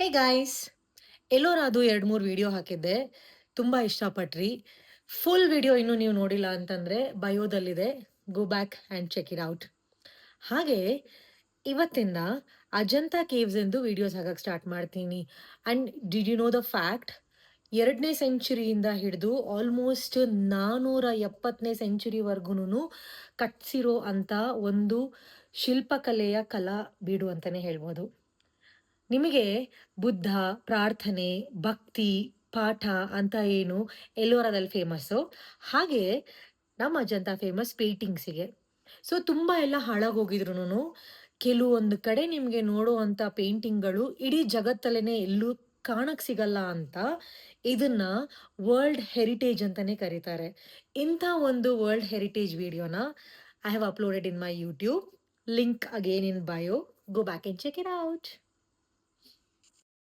Hey guys Ellora ಅದು ಎರಡು ಮೂರು ವಿಡಿಯೋ ಹಾಕಿದ್ದೆ. ತುಂಬ ಇಷ್ಟಪಟ್ರಿ. ಫುಲ್ ವಿಡಿಯೋ ಇನ್ನೂ ನೀವು ನೋಡಿಲ್ಲ ಅಂತಂದರೆ ಬಯೋದಲ್ಲಿದೆ. Go back and check it out ಹಾಗೆ ಇವತ್ತಿಂದ ಅಜಂತಾ ಕೇವ್ಸ್ ಎಂದು ವಿಡಿಯೋಸ್ ಹಾಕಕ್ಕೆ ಸ್ಟಾರ್ಟ್ ಮಾಡ್ತೀನಿ. And did you know the fact ಎರಡನೇ ಸೆಂಚುರಿಯಿಂದ ಹಿಡಿದು ಆಲ್ಮೋಸ್ಟ್ ನಾನ್ನೂರ ಎಪ್ಪತ್ತನೇ ಸೆಂಚುರಿವರೆಗೂ ಕಟ್ಸಿರೋ ಅಂಥ ಒಂದು ಶಿಲ್ಪಕಲೆಯ ಕಲಾ ಬೀಡು ಅಂತಲೇ ಹೇಳ್ಬೋದು. ನಿಮಗೆ ಬುದ್ಧ, ಪ್ರಾರ್ಥನೆ, ಭಕ್ತಿ, ಪಾಠ ಅಂತ ಏನು ಎಲ್ಲೋರದಲ್ಲಿ ಫೇಮಸ್ಸು ಹಾಗೆ ನಮ್ಮ ಅಜ್ಜಂತ ಫೇಮಸ್ ಪೇಂಟಿಂಗ್ಸಿಗೆ ಸೊ ತುಂಬ ಎಲ್ಲ ಹಾಳಾಗೋಗಿದ್ರು ಕೆಲವೊಂದು ಕಡೆ ನಿಮಗೆ ನೋಡುವಂಥ ಪೇಂಟಿಂಗ್ಗಳು ಇಡೀ ಜಗತ್ತಲ್ಲೇ ಎಲ್ಲೂ ಕಾಣಕ್ಕೆ ಸಿಗಲ್ಲ ಅಂತ ಇದನ್ನ ವರ್ಲ್ಡ್ ಹೆರಿಟೇಜ್ ಅಂತಲೇ ಕರೀತಾರೆ. ಇಂಥ ಒಂದು ವರ್ಲ್ಡ್ ಹೆರಿಟೇಜ್ ವಿಡಿಯೋನ I have uploaded in my YouTube link again in bio go back in check it out